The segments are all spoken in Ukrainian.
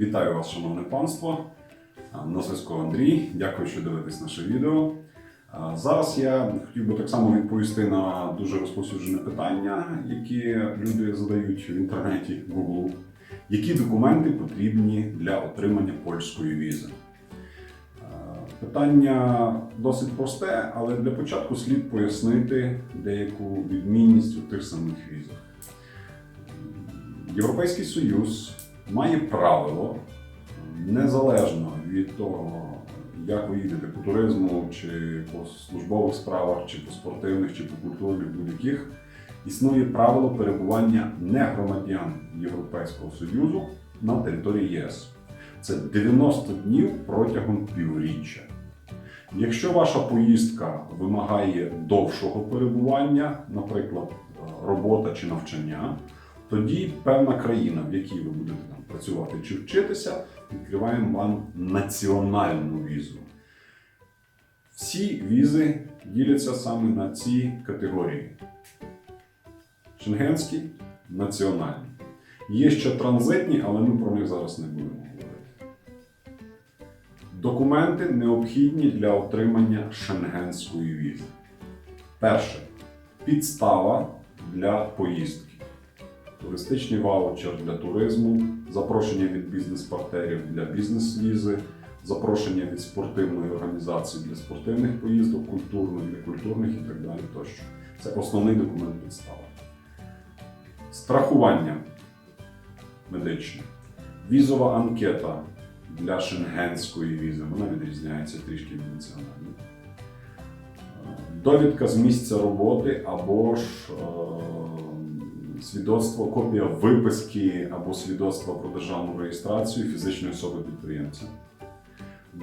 Вітаю вас, шановне панство. Зв'язку Андрій. Дякую, що дивитесь наше відео. Зараз я хотів би так само відповісти на дуже розповсюджене питання, які люди задають в інтернеті Google. Які документи потрібні для отримання польської візи? Питання досить просте, але для початку слід пояснити деяку відмінність у тих самих візах. Європейський Союз має правило, незалежно від того, як ви їдете по туризму, чи по службових справах, чи по спортивних, чи по культурних будь-яких, існує правило перебування негромадян Європейського Союзу на території ЄС. Це 90 днів протягом півріччя. Якщо ваша поїздка вимагає довшого перебування, наприклад, робота чи навчання, тоді певна країна, в якій ви будете там працювати чи вчитися, відкриваємо вам національну візу. Всі візи діляться саме на ці категорії: шенгенські, національні. Є ще транзитні, але ми про них зараз не будемо говорити. Документи необхідні для отримання шенгенської візи. Перше підстава для поїздки. Туристичний ваучер для туризму, запрошення від бізнес-партнерів для бізнес-візи, запрошення від спортивної організації для спортивних поїздок, культурних для культурних і так далі. Тощо. Це основний документ підстава. Страхування медичне. Візова анкета для шенгенської візи. Вона відрізняється трішки від національної. Довідка з місця роботи або ж е, свідоцтво, копія виписки або свідоцтва про державну реєстрацію фізичної особи підприємця.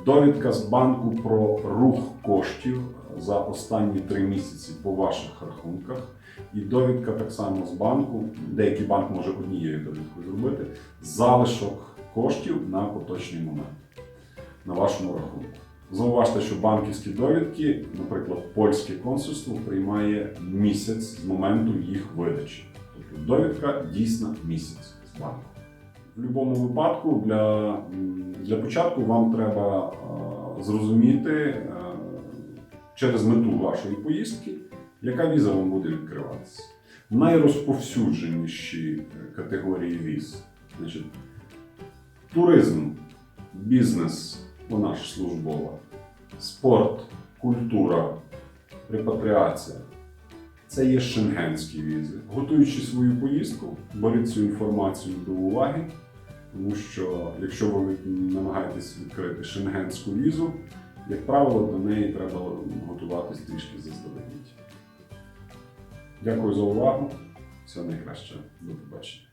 Довідка з банку про рух коштів за останні три місяці по ваших рахунках. І довідка так само з банку, деякий банк може однією довідкою зробити, залишок коштів на поточний момент на вашому рахунку. Зауважте, що банківські довідки, наприклад, польське консульство приймає місяць з моменту їх видачі. Довідка дійсна місяць з банку. В будь-якому випадку для, для початку вам треба е, зрозуміти е, через мету вашої поїздки, яка віза вам буде відкриватися. Найрозповсюдженіші категорії віз. Значить, туризм, бізнес, вона ж службова, спорт, культура, репатріація. Це є шенгенські візи. Готуючи свою поїздку, беріть цю інформацію до уваги, тому що якщо ви намагаєтесь відкрити шенгенську візу, як правило, до неї треба готуватись трішки заздалегідь. Дякую за увагу. Всього найкраще. До побачення.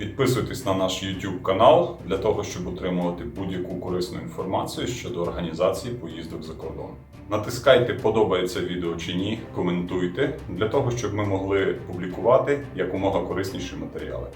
Підписуйтесь на наш YouTube канал для того, щоб отримувати будь-яку корисну інформацію щодо організації поїздок за кордон. Натискайте подобається відео чи ні, коментуйте для того, щоб ми могли публікувати якомога корисніші матеріали.